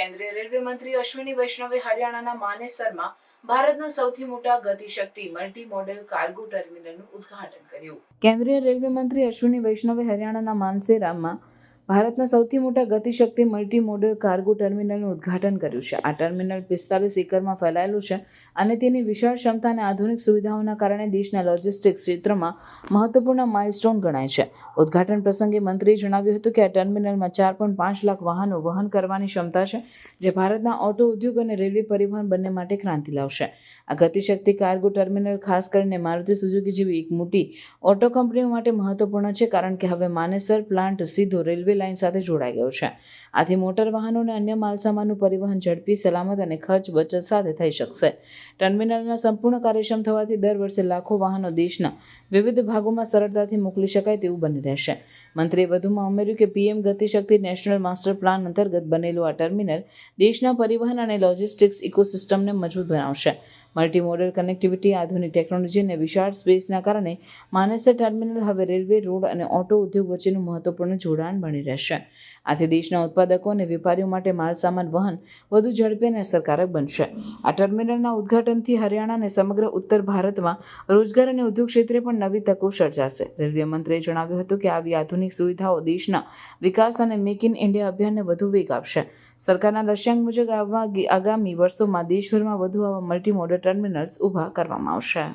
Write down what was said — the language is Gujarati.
કેન્દ્રીય રેલવે મંત્રી અશ્વિની વૈષ્ણવે હરિયાણાના માનેસરમાં ભારતના સૌથી મોટા ગતિશક્તિ મલ્ટી મોડેલ કાર્ગો ટર્મિનલનું ઉદ્ઘાટન કર્યું. કેન્દ્રીય રેલવે મંત્રી અશ્વિની વૈષ્ણવે હરિયાણાના માનસેરામાં ભારતના સૌથી મોટા ગતિશક્તિ મલ્ટી મોડલ કાર્ગો ટર્મિનલનું ઉદ્ઘાટન કર્યું છે. આ ટર્મિનલ પિસ્તાલીસ એકરમાં ફેલાયેલું છે અને તેની વિશાળ ક્ષમતા અને આધુનિક સુવિધાઓના કારણે દેશના લોજિસ્ટિક્સ ક્ષેત્રમાં મહત્વપૂર્ણ માઇલસ્ટોન ગણાય છે. ઉદ્ઘાટન પ્રસંગે મંત્રીએ જણાવ્યું હતું કે આ ટર્મિનલમાં ચાર પોઈન્ટ પાંચ લાખ વાહનો વહન કરવાની ક્ષમતા છે, જે ભારતના ઓટો ઉદ્યોગ અને રેલવે પરિવહન બંને માટે ક્રાંતિ લાવશે. આ ગતિશક્તિ કાર્ગો ટર્મિનલ ખાસ કરીને મારુતિ સુઝુકી જેવી એક મોટી ઓટો કંપનીઓ માટે મહત્વપૂર્ણ છે, કારણ કે હવે માનેસર પ્લાન્ટ સીધો રેલવે લાઇન સાથે જોડાઈ ગયો છે. આથી મોટર વાહનો અને અન્ય માલસામાનનું પરિવહન ઝડપી, સલામત અને ખર્ચ બચત સાથે થઈ શકશે. ટર્મિનલના સંપૂર્ણ કાર્યક્ષમ થવાથી દર વર્ષે લાખો વાહનો દેશના વિવિધ ભાગોમાં સરળતાથી મોકલી શકાય તેવું બની રહેશે. મંત્રીએ વધુમાં ઉમેર્યું કે PM Gatishakti national master plan અંતર્ગત બનેલું આ ટર્મિનલ દેશના પરિવહન અને લોજિસ્ટિક્સ ઇકોસિસ્ટમને મજબૂત બનાવશે. મલ્ટી મોડલ કનેક્ટિવિટી, આધુનિક ટેકનોલોજી અને વિશાળ સ્પેસના કારણે માનેસર ટર્મિનલ હવે રેલવે, રોડ અને ઓટો ઉદ્યોગ વચ્ચેનું મહત્વપૂર્ણ જોડાણ બની રહેશે. આથી દેશના ઉત્પાદકો અને વેપારીઓ માટે માલસામાન વહન વધુ ઝડપી અને અસરકારક બનશે. આ ટર્મિનલના ઉદ્ઘાટનથી હરિયાણા અને સમગ્ર ઉત્તર ભારતમાં રોજગાર અને ઉદ્યોગ ક્ષેત્રે પણ નવી તકો સર્જાશે. રેલવે મંત્રીએ જણાવ્યું હતું કે આવી આધુનિક સુવિધાઓ દેશના વિકાસ અને મેક ઇન ઇન્ડિયા અભિયાનને વધુ વેગ આપશે. સરકારના લક્ષ્યાંક મુજબ આવા આગામી વર્ષોમાં દેશભરમાં વધુ આવા મલ્ટી મોડલ ટર્મિનલ્સ ઊભા કરવામાં આવશે.